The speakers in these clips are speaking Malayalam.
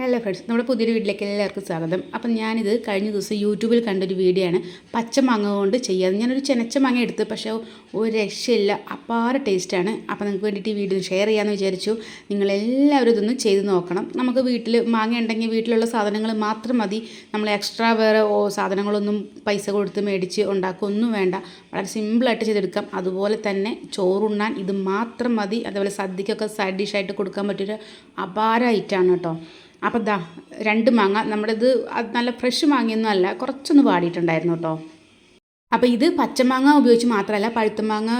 ഹലോ ഫ്രണ്ട്സ് നമ്മുടെ പുതിയൊരു വീട്ടിലേക്ക് എല്ലാവർക്കും സ്വാഗതം. അപ്പം ഞാനിത് കഴിഞ്ഞ ദിവസം യൂട്യൂബിൽ കണ്ടൊരു വീഡിയോ ആണ് പച്ചമാങ്ങ കൊണ്ട് ചെയ്യാതെ ഞാനൊരു ചെനച്ച മാങ്ങ എടുത്ത് പക്ഷേ ഒരു രക്ഷയില്ല. അപ്പാറ ടേസ്റ്റാണ്. അപ്പോൾ നിങ്ങൾക്ക് വേണ്ടിയിട്ട് ഈ വീഡിയോ ഷെയർ ചെയ്യാമെന്ന് വിചാരിച്ചു. നിങ്ങളെല്ലാവരും ഇതൊന്ന് ചെയ്ത് നോക്കണം. നമുക്ക് വീട്ടിൽ മാങ്ങ ഉണ്ടെങ്കിൽ വീട്ടിലുള്ള സാധനങ്ങൾ മാത്രം മതി. നമ്മൾ എക്സ്ട്രാ വേറെ സാധനങ്ങളൊന്നും പൈസ കൊടുത്ത് മേടിച്ച് ഉണ്ടാക്കുകയൊന്നും വേണ്ട. വളരെ സിമ്പിളായിട്ട് ചെയ്തെടുക്കാം. അതുപോലെ തന്നെ ചോറുണ്ണാൻ ഇത് മാത്രം മതി. അതേപോലെ സദ്യക്കൊക്കെ സൈഡ് ഡിഷായിട്ട് കൊടുക്കാൻ പറ്റിയൊരു അപാര ഐറ്റമാണ് കേട്ടോ. അപ്പോൾ ദാ രണ്ട് മാങ്ങ. നമ്മളിത് അത് നല്ല ഫ്രഷ് മാങ്ങയൊന്നും അല്ല കുറച്ചൊന്ന് വാടിയിട്ടുണ്ടായിരുന്നു കേട്ടോ. അപ്പോൾ ഇത് പച്ചമാങ്ങ ഉപയോഗിച്ച് മാത്രമല്ല പഴുത്ത മാങ്ങ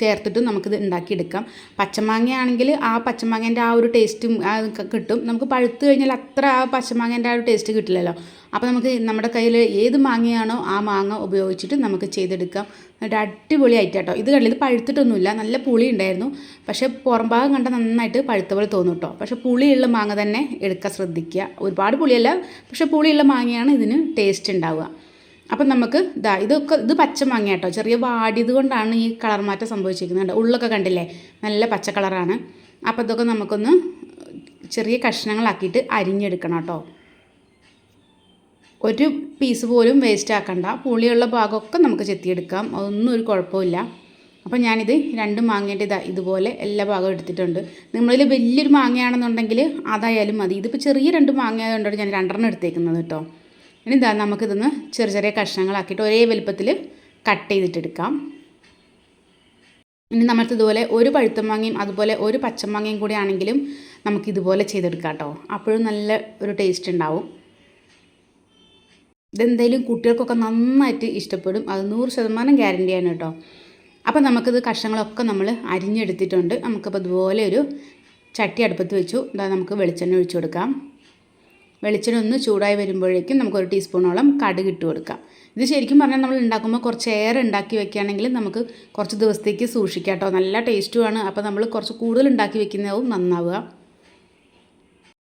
ചേർത്തിട്ട് നമുക്കിത് ഉണ്ടാക്കിയെടുക്കാം. പച്ചമാങ്ങയാണെങ്കിൽ ആ പച്ചമാങ്ങേന്റെ ആ ഒരു ടേസ്റ്റും കിട്ടും. നമുക്ക് പഴുത്ത് കഴിഞ്ഞാൽ അത്ര ആ പച്ചമാങ്ങേന്റെ ആ ഒരു ടേസ്റ്റ് കിട്ടില്ലല്ലോ. അപ്പോൾ നമുക്ക് നമ്മുടെ കയ്യിൽ ഏത് മാങ്ങയാണോ ആ മാങ്ങ ഉപയോഗിച്ചിട്ട് നമുക്ക് ചെയ്തെടുക്കാം. എന്നിട്ട് അടിപൊളി ആയിട്ട് കേട്ടോ ഇത് കണ്ടില്ല? ഇത് പഴുത്തിട്ടൊന്നുമില്ല. നല്ല പുളി ഉണ്ടായിരുന്നു പക്ഷേ പുറം ഭാഗം കണ്ട നന്നായിട്ട് പഴുത്ത പോലെ തോന്നും കേട്ടോ പക്ഷേ പുളിയുള്ള മാങ്ങ തന്നെ എടുക്കാൻ ശ്രദ്ധിക്കുക. ഒരുപാട് പുളിയല്ല പക്ഷേ പുളിയുള്ള മാങ്ങയാണ് ഇതിന് ടേസ്റ്റ് ഉണ്ടാവുക. അപ്പം നമുക്ക് ഇതാ ഇതൊക്കെ ഇത് പച്ച മാങ്ങ കേട്ടോ ചെറിയ വാടിയത് കൊണ്ടാണ് ഈ കളർ മാറ്റം സംഭവിച്ചിരിക്കുന്നത് ഉള്ളൊക്കെ കണ്ടില്ലേ? നല്ല പച്ച കളറാണ്. അപ്പോൾ ഇതൊക്കെ നമുക്കൊന്ന് ചെറിയ കഷ്ണങ്ങളാക്കിയിട്ട് അരിഞ്ഞെടുക്കണം കേട്ടോ. ഒരു പീസ് പോലും വേസ്റ്റ് ആക്കണ്ട. പുളിയുള്ള ഭാഗമൊക്കെ നമുക്ക് ചെത്തിയെടുക്കാം. അതൊന്നും ഒരു കുഴപ്പമില്ല. അപ്പോൾ ഞാനിത് രണ്ട് മാങ്ങേന്റെ ഇതാ ഇതുപോലെ എല്ലാ ഭാഗവും എടുത്തിട്ടുണ്ട്. നിങ്ങളിൽ വലിയൊരു മാങ്ങയാണെന്നുണ്ടെങ്കിൽ അതായാലും മതി. ഇതിപ്പോൾ ചെറിയ രണ്ട് മാങ്ങ ആയതുകൊണ്ടാണ് ഞാൻ രണ്ടെണ്ണം എടുത്തേക്കുന്നത് കേട്ടോ. ഇനി ഇതാ നമുക്കിതൊന്ന് ചെറിയ ചെറിയ കഷ്ണങ്ങളാക്കിയിട്ട് ഒരേ വലുപ്പത്തിൽ കട്ട് ചെയ്തിട്ടെടുക്കാം. ഇനി നമ്മൾക്ക് ഇതുപോലെ ഒരു പഴുത്തമാങ്ങയും അതുപോലെ ഒരു പച്ചമാങ്ങയും കൂടി ആണെങ്കിലും നമുക്കിതുപോലെ ചെയ്തെടുക്കാം കേട്ടോ അപ്പോഴും നല്ല ഒരു ടേസ്റ്റ് ഉണ്ടാവും. ഇതെന്തായാലും കുട്ടികൾക്കൊക്കെ നന്നായിട്ട് ഇഷ്ടപ്പെടും. അത് നൂറ് ശതമാനം ഗ്യാരണ്ടിയാണ് കേട്ടോ. അപ്പോൾ നമുക്കിത് കഷ്ണങ്ങളൊക്കെ നമ്മൾ അരിഞ്ഞെടുത്തിട്ടുണ്ട്. നമുക്കപ്പോൾ ഇതുപോലെ ഒരു ചട്ടി അടുപ്പത്ത് വെച്ചു. നമുക്ക് വെളിച്ചെണ്ണ ഒഴിച്ചു കൊടുക്കാം. വെളിച്ചെണ്ണ ഒന്ന് ചൂടായി വരുമ്പോഴേക്കും നമുക്ക് ഒരു ടീസ്പൂണോളം കടുക് ഇട്ട് കൊടുക്കാം. ഇത് ശരിക്കും പറഞ്ഞാൽ നമ്മൾ ഉണ്ടാക്കുമ്പോൾ കുറച്ച് എയർ ഉണ്ടാക്കി വെക്കുകയാണെങ്കിൽ നമുക്ക് കുറച്ച് ദിവസത്തേക്ക് സൂക്ഷിക്കാം കേട്ടോ. നല്ല ടേസ്റ്റുമാണ് അപ്പോൾ നമ്മൾ കുറച്ച് കൂടുതൽ ഉണ്ടാക്കി വെക്കുന്നതാവും നന്നാവുക.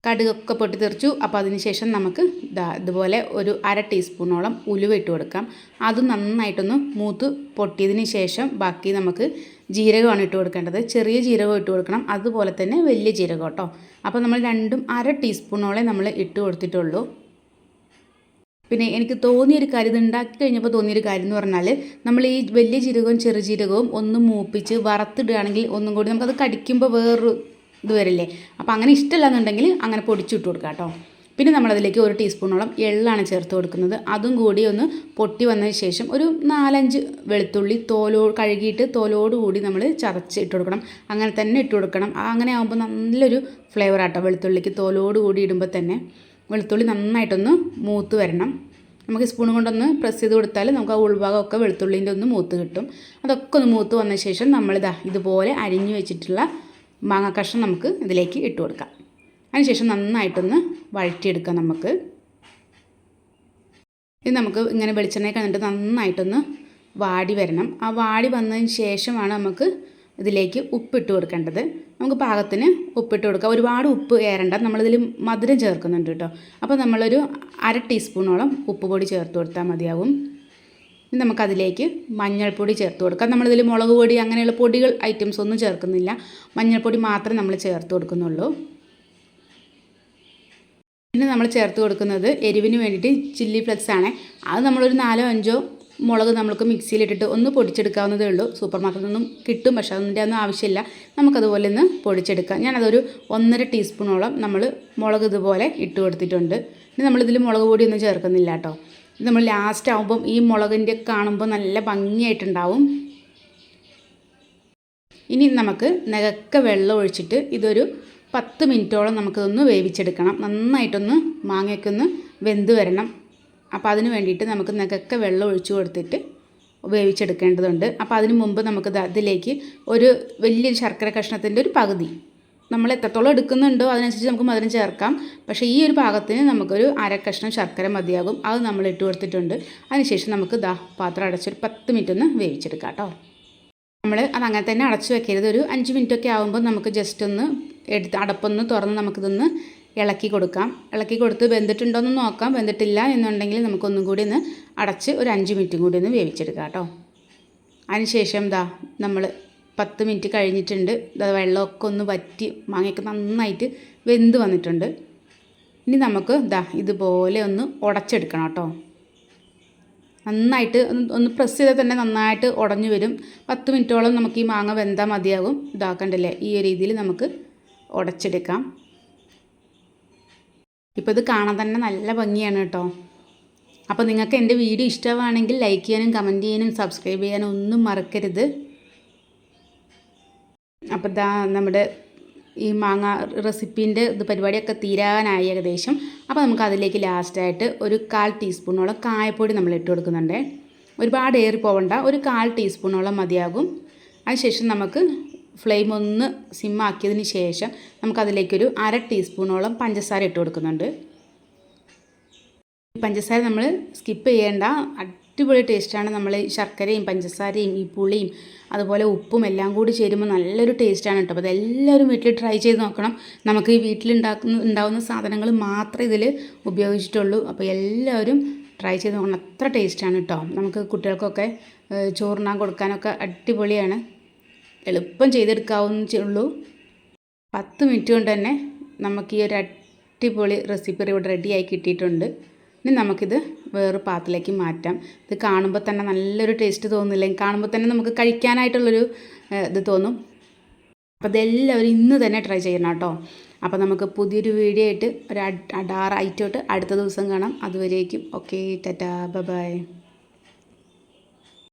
കടുകൊക്കെ പൊട്ടിത്തെറിച്ചു. അപ്പോൾ അതിന് ശേഷം നമുക്ക് ഇതാ ഇതുപോലെ ഒരു അര ടീസ്പൂണോളം ഉലുവ ഇട്ട് കൊടുക്കാം. അത് നന്നായിട്ടൊന്ന് മൂത്ത് പൊട്ടിയതിന് ശേഷം ബാക്കി നമുക്ക് ജീരകമാണ് ഇട്ട് കൊടുക്കേണ്ടത്. ചെറിയ ജീരകം ഇട്ട് കൊടുക്കണം. അതുപോലെ തന്നെ വലിയ ജീരകം കേട്ടോ. അപ്പോൾ നമ്മൾ രണ്ടും അര ടീസ്പൂണോളം നമ്മൾ ഇട്ട് കൊടുത്തിട്ടുള്ളൂ. പിന്നെ എനിക്ക് തോന്നിയൊരു കാര്യം ഇത് ഉണ്ടാക്കി കഴിഞ്ഞപ്പോൾ തോന്നിയൊരു കാര്യം എന്ന് പറഞ്ഞാൽ നമ്മൾ ഈ വലിയ ജീരകവും ചെറുജീരകവും ഒന്ന് മൂപ്പിച്ച് വറുത്തിടുകയാണെങ്കിൽ ഒന്നും കൂടി നമുക്കത് കടിക്കുമ്പോൾ വേറൊരു ഇത് വരില്ലേ അപ്പോൾ അങ്ങനെ ഇഷ്ടമില്ല എന്നുണ്ടെങ്കിൽ അങ്ങനെ പൊടിച്ചിട്ട് കൊടുക്കാം കേട്ടോ. പിന്നെ നമ്മളതിലേക്ക് ഒരു ടീസ്പൂണോളം എള്ളാണ് ചേർത്ത് കൊടുക്കുന്നത്. അതും കൂടി ഒന്ന് പൊട്ടി വന്നതിന് ശേഷം ഒരു നാലഞ്ച് വെളുത്തുള്ളി തോലോ കഴുകിയിട്ട് തോലോട് കൂടി നമ്മൾ ചതച്ച് ഇട്ട് കൊടുക്കണം. അങ്ങനെ തന്നെ ഇട്ട് കൊടുക്കണം. അങ്ങനെ ആകുമ്പോൾ നല്ലൊരു ഫ്ലേവർ ആട്ടോ വെളുത്തുള്ളിക്ക്. തോലോട് കൂടി ഇടുമ്പോൾ തന്നെ വെളുത്തുള്ളി നന്നായിട്ടൊന്ന് മൂത്ത് വരണം. നമുക്ക് സ്പൂൺ കൊണ്ടൊന്ന് പ്രസ് ചെയ്ത് കൊടുത്താൽ നമുക്ക് ആ ഉൾഭാഗമൊക്കെ വെളുത്തുള്ളിന്റെ ഒന്ന് മൂത്ത് കിട്ടും. അതൊക്കെ ഒന്ന് മൂത്ത് വന്ന ശേഷം നമ്മളിതാ ഇതുപോലെ അരിഞ്ഞു വെച്ചിട്ടുള്ള മാങ്ങ കഷ്ണം നമുക്ക് ഇതിലേക്ക് ഇട്ട് കൊടുക്കാം. അതിനുശേഷം നന്നായിട്ടൊന്ന് വഴറ്റിയെടുക്കാം നമുക്ക്. ഇത് നമുക്ക് ഇങ്ങനെ വെളിച്ചെണ്ണ കണ്ടിട്ട് നന്നായിട്ടൊന്ന് വാടി വരണം. ആ വാടി വന്നതിന് ശേഷമാണ് നമുക്ക് ഇതിലേക്ക് ഉപ്പിട്ട് കൊടുക്കേണ്ടത്. നമുക്ക് പാകത്തിന് ഉപ്പിട്ട് കൊടുക്കാം. ഒരുപാട് ഉപ്പ് ഏറണ്ട. നമ്മളിതിൽ മധുരം ചേർക്കുന്നുണ്ട് കേട്ടോ. അപ്പോൾ നമ്മളൊരു അര ടീസ്പൂണോളം ഉപ്പ് പൊടി ചേർത്ത് കൊടുത്താൽ മതിയാവും. ഇനി നമുക്കതിലേക്ക് മഞ്ഞൾപ്പൊടി ചേർത്ത് കൊടുക്കാം. നമ്മളിതിൽ മുളക് പൊടി അങ്ങനെയുള്ള പൊടികൾ ഐറ്റംസ് ഒന്നും ചേർക്കുന്നില്ല. മഞ്ഞൾപ്പൊടി മാത്രമേ നമ്മൾ ചേർത്ത് കൊടുക്കുന്നുള്ളൂ. പിന്നെ നമ്മൾ ചേർത്ത് കൊടുക്കുന്നത് എരിവിന് വേണ്ടിയിട്ട് ചില്ലി ഫ്ലെക്സ് ആണ്. അത് നമ്മളൊരു നാലോ അഞ്ചോ മുളക് നമ്മൾക്ക് മിക്സിയിലിട്ടിട്ട് ഒന്ന് പൊടിച്ചെടുക്കാവുന്നതേ ഉള്ളൂ. സൂപ്പർ മാർക്കറ്റിൽ നിന്നും കിട്ടും പക്ഷേ അതിന്റെ ഒന്നും ആവശ്യമില്ല. നമുക്കതുപോലെ ഒന്ന് പൊടിച്ചെടുക്കാം. ഞാനതൊരു ഒന്നര ടീസ്പൂണോളം നമ്മൾ മുളക് ഇതുപോലെ ഇട്ട് കൊടുത്തിട്ടുണ്ട്. ഇനി നമ്മളിതിൽ മുളക് പൊടിയൊന്നും ചേർക്കുന്നില്ല കേട്ടോ. നമ്മൾ ലാസ്റ്റ് ആകുമ്പം ഈ മുളകിന്റെ കാണുമ്പോൾ നല്ല ഭംഗിയായിട്ടുണ്ടാവും. ഇനി നമുക്ക് നികക്ക വെള്ളം ഒഴിച്ചിട്ട് ഇതൊരു പത്ത് മിനിറ്റോളം നമുക്കിതൊന്ന് വേവിച്ചെടുക്കണം. നന്നായിട്ടൊന്ന് മാങ്ങയൊക്കെ ഒന്ന് വെന്ത് വരണം. അപ്പോൾ അതിന് വേണ്ടിയിട്ട് നമുക്ക് നികക്ക വെള്ളം ഒഴിച്ചു കൊടുത്തിട്ട് വേവിച്ചെടുക്കേണ്ടതുണ്ട്. അപ്പോൾ അതിന് മുമ്പ് നമുക്ക് അതിലേക്ക് ഒരു വലിയൊരു ശർക്കര കഷ്ണത്തിന്റെ ഒരു പകുതി നമ്മൾ എത്രത്തോളം എടുക്കുന്നുണ്ടോ അതിനനുസരിച്ച് നമുക്ക് മധുരം ചേർക്കാം. പക്ഷേ ഈ ഒരു പാകത്തിന് നമുക്കൊരു അര കഷ്ണം ശർക്കര മതിയാകും. അത് നമ്മൾ ഇട്ട് കൊടുത്തിട്ടുണ്ട്. അതിനുശേഷം നമുക്ക് ദാ പാത്രം അടച്ചൊരു പത്ത് മിനിറ്റ് ഒന്ന് വേവിച്ചെടുക്കാം കേട്ടോ. നമ്മൾ അത് അങ്ങനെ തന്നെ അടച്ചു വെക്കരുത്. ഒരു അഞ്ച് മിനിറ്റൊക്കെ ആകുമ്പോൾ നമുക്ക് ജസ്റ്റ് ഒന്ന് എടുത്ത് അടപ്പൊന്ന് തുറന്ന് നമുക്കിതൊന്ന് ഇളക്കി കൊടുക്കാം. ഇളക്കി കൊടുത്ത് വെന്തിട്ടുണ്ടോ എന്ന് നോക്കാം. വെന്തിട്ടില്ല എന്നുണ്ടെങ്കിൽ നമുക്കൊന്നും കൂടി ഒന്ന് അടച്ച് ഒരു അഞ്ച് മിനിറ്റും കൂടി ഒന്ന് വേവിച്ചെടുക്കാം കേട്ടോ. അതിനുശേഷം ദാ നമ്മൾ പത്ത് മിനിറ്റ് കഴിഞ്ഞിട്ടുണ്ട്. വെള്ളമൊക്കെ ഒന്ന് വറ്റി മാങ്ങയൊക്കെ നന്നായിട്ട് വെന്ത് വന്നിട്ടുണ്ട്. ഇനി നമുക്ക് ഇതാ ഇതുപോലെ ഒന്ന് ഉടച്ചെടുക്കണം കേട്ടോ. നന്നായിട്ട് ഒന്ന് പ്രസ് ചെയ്താൽ തന്നെ നന്നായിട്ട് ഉടഞ്ഞു വരും. പത്ത് മിനിറ്റോളം നമുക്ക് ഈ മാങ്ങ വെന്താൽ മതിയാകും. ഇതാക്കണ്ടല്ലേ ഈ ഒരു രീതിയിൽ നമുക്ക് ഉടച്ചെടുക്കാം. ഇപ്പോൾ ഇത് കാണാൻ തന്നെ നല്ല ഭംഗിയാണ് കേട്ടോ. അപ്പോൾ നിങ്ങൾക്ക് എന്റെ വീഡിയോ ഇഷ്ടമാണെങ്കിൽ ലൈക്ക് ചെയ്യാനും കമന്റ് ചെയ്യാനും സബ്സ്ക്രൈബ് ചെയ്യാനും ഒന്നും മറക്കരുത്. അപ്പോൾ ദാ നമ്മുടെ ഈ മാങ്ങ റെസിപ്പീന്റെ ഇത് പരിപാടിയൊക്കെ തീരാനായി ഏകദേശം. അപ്പോൾ നമുക്ക് അതിലേക്ക് ലാസ്റ്റായിട്ട് ഒരു കാൽ ടീസ്പൂണോളം കായപ്പൊടി നമ്മൾ ഇട്ട് കൊടുക്കുന്നുണ്ട്. ഒരുപാട് ഏറി പോവണ്ട ഒരു കാൽ ടീസ്പൂണോളം മതിയാകും. അതിനുശേഷം നമുക്ക് ഫ്ലെയിം ഒന്ന് സിമ്മാക്കിയതിന് ശേഷം നമുക്കതിലേക്കൊരു അര ടീസ്പൂണോളം പഞ്ചസാര ഇട്ട് കൊടുക്കുന്നുണ്ട്. പഞ്ചസാര നമ്മൾ സ്കിപ്പ് ചെയ്യേണ്ട അടിപൊളി ടേസ്റ്റാണ് നമ്മൾ ശർക്കരയും പഞ്ചസാരയും ഈ പുളിയും അതുപോലെ ഉപ്പും എല്ലാം കൂടി ചേരുമ്പോൾ നല്ലൊരു ടേസ്റ്റാണ് കേട്ടോ അപ്പോൾ അതെല്ലാവരും വീട്ടിൽ ട്രൈ ചെയ്ത് നോക്കണം. നമുക്ക് ഈ വീട്ടിലുണ്ടാക്കുന്ന ഉണ്ടാകുന്ന സാധനങ്ങൾ മാത്രമേ ഇതിൽ ഉപയോഗിച്ചിട്ടുള്ളൂ. അപ്പോൾ എല്ലാവരും ട്രൈ ചെയ്ത് നോക്കണം. അത്ര ടേസ്റ്റാണ് കേട്ടോ നമുക്ക് കുട്ടികൾക്കൊക്കെ ചോറിനാൻ കൊടുക്കാനൊക്കെ അടിപൊളിയാണ്. എളുപ്പം ചെയ്തെടുക്കാവുന്നേ ഉള്ളൂ പത്ത് മിനിറ്റ് കൊണ്ട് തന്നെ നമുക്ക് ഈ ഒരു അടിപൊളി റെസിപ്പി ഇവിടെ റെഡിയായി കിട്ടിയിട്ടുണ്ട്. ഇനി നമുക്കിത് വേറെ പാത്രത്തിലേക്ക് മാറ്റാം. ഇത് കാണുമ്പോൾ തന്നെ നല്ലൊരു ടേസ്റ്റ് തോന്നില്ലേ? കാണുമ്പോൾ തന്നെ നമുക്ക് കഴിക്കാനായിട്ടുള്ളൊരു ഇത് തോന്നും. അപ്പോൾ ഇതെല്ലാവരും ഇന്ന് തന്നെ ട്രൈ ചെയ്യണം കേട്ടോ. അപ്പോൾ നമുക്ക് പുതിയൊരു വീഡിയോ ആയിട്ട് ഒരു അഡാറ് ഐറ്റമായിട്ട് അടുത്ത ദിവസം കാണാം. അതുവരേക്കും. Okay tata bye